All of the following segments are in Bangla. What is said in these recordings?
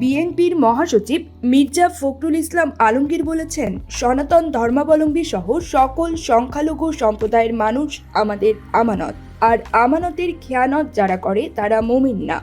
বিএনপির মহাসচিব মির্জা ফখরুল ইসলাম আলমগীর বলেছেন, সনাতন ধর্মাবলম্বী সহ সকল সংখ্যালঘু সম্প্রদায়ের মানুষ আমাদের আমানত। আর আমানতের খেয়ানত যারা করে, তারা মুমিন না।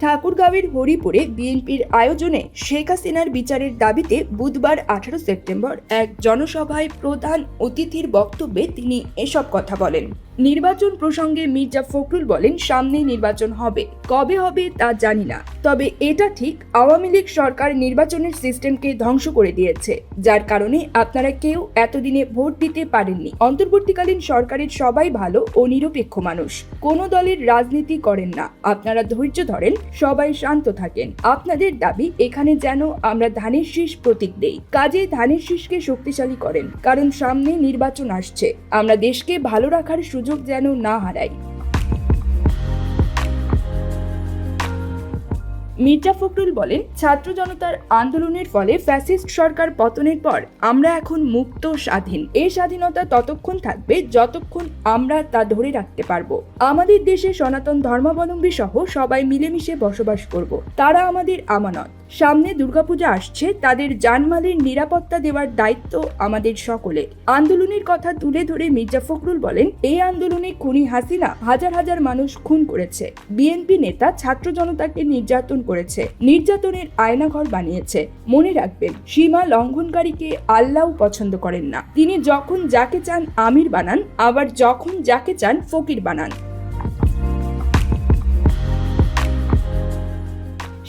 ঠাকুরগাঁওয়ের হরিপুরে বিএনপির আয়োজনে শেখ হাসিনার বিচারের দাবিতে বুধবার আঠারো সেপ্টেম্বর এক জনসভায় প্রধান অতিথির বক্তব্যে তিনি এসব কথা বলেন। নির্বাচন প্রসঙ্গে মির্জা ফখরুল বলেন, সামনে নির্বাচন হবে। কবে হবে তা জানি না। তবে এটা ঠিক, আওয়ামী লীগ সরকার নির্বাচনের সিস্টেমকে ধ্বংস করে দিয়েছে। যার কারণে আপনারা কেউ এতদিনে ভোট দিতে পারেননি। অন্তর্বর্তীকালীন সরকারের সবাই ভালো ও নিরপেক্ষ মানুষ। কোনো দলের রাজনীতি করেন না। আপনারা ধৈর্য ধরেন, সবাই শান্ত থাকেন। আপনাদের দাবি, এখানে যেন আমরা ধানের শীষ প্রতীক দেই। কাজে ধানের শীষকে শক্তিশালী করেন, কারণ সামনে নির্বাচন আসছে। আমরা দেশকে ভালো রাখার সুযোগ যেন না হারাই মির্জা ফখরুল বলেন, ছাত্র জনতার আন্দোলনের ফলে ফ্যাসিস্ট সরকার পতনের পর আমরা এখন মুক্ত, স্বাধীন। এই স্বাধীনতা ততক্ষণ থাকবে যতক্ষণ আমরা তা ধরে রাখতে পারব। আমাদের দেশে সনাতন ধর্মাবলম্বী সহ সবাই মিলেমিশে বসবাস করব। তারা আমাদের আমানত। সামনে দুর্গাপূজা আসছে, তাদের জানমালের নিরাপত্তা দেওয়ার দায়িত্ব আমাদের সকলে আন্দোলনের কথা তুলে ধরে মির্জা ফখরুল বলেন, এই আন্দোলনে খুনি হাসিনা হাজার হাজার মানুষ খুন করেছে। বিএনপি নেতা ছাত্র জনতাকে নির্যাতন করেছে, নির্যাতনের আয়নাঘর বানিয়েছে। মনে রাখবেন, সীমা লঙ্ঘনকারীকে আল্লাহ পছন্দ করেন না। তিনি যখন যাকে চান আমির বানান, আবার যখন যাকে চান ফকির বানান।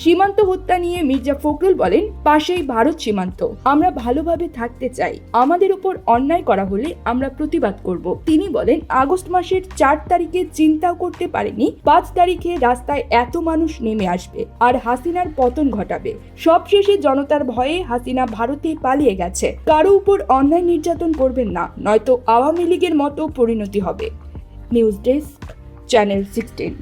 সীমান্ত হত্যা নিয়ে মির্জা ফখরুল বলেন, পাশেই ভারত সীমান্ত। আমরা ভালোভাবে থাকতে চাই। আমাদের উপর অন্যায় করা হলে আমরা প্রতিবাদ করব। তিনি বলেন, আগস্ট মাসের চার তারিখে চিন্তাও করতে পারেনি। পাঁচ তারিখে রাস্তায় এত মানুষ নেমে আসবে আর হাসিনার পতন ঘটাবে। সবশেষে জনতার ভয়ে হাসিনা ভারতে পালিয়ে গেছে। কারও উপর অন্যায় নির্যাতন করবেন না, নয়তো আওয়ামী লীগের মতো পরিণতি হবে। News desk, channel sixteen.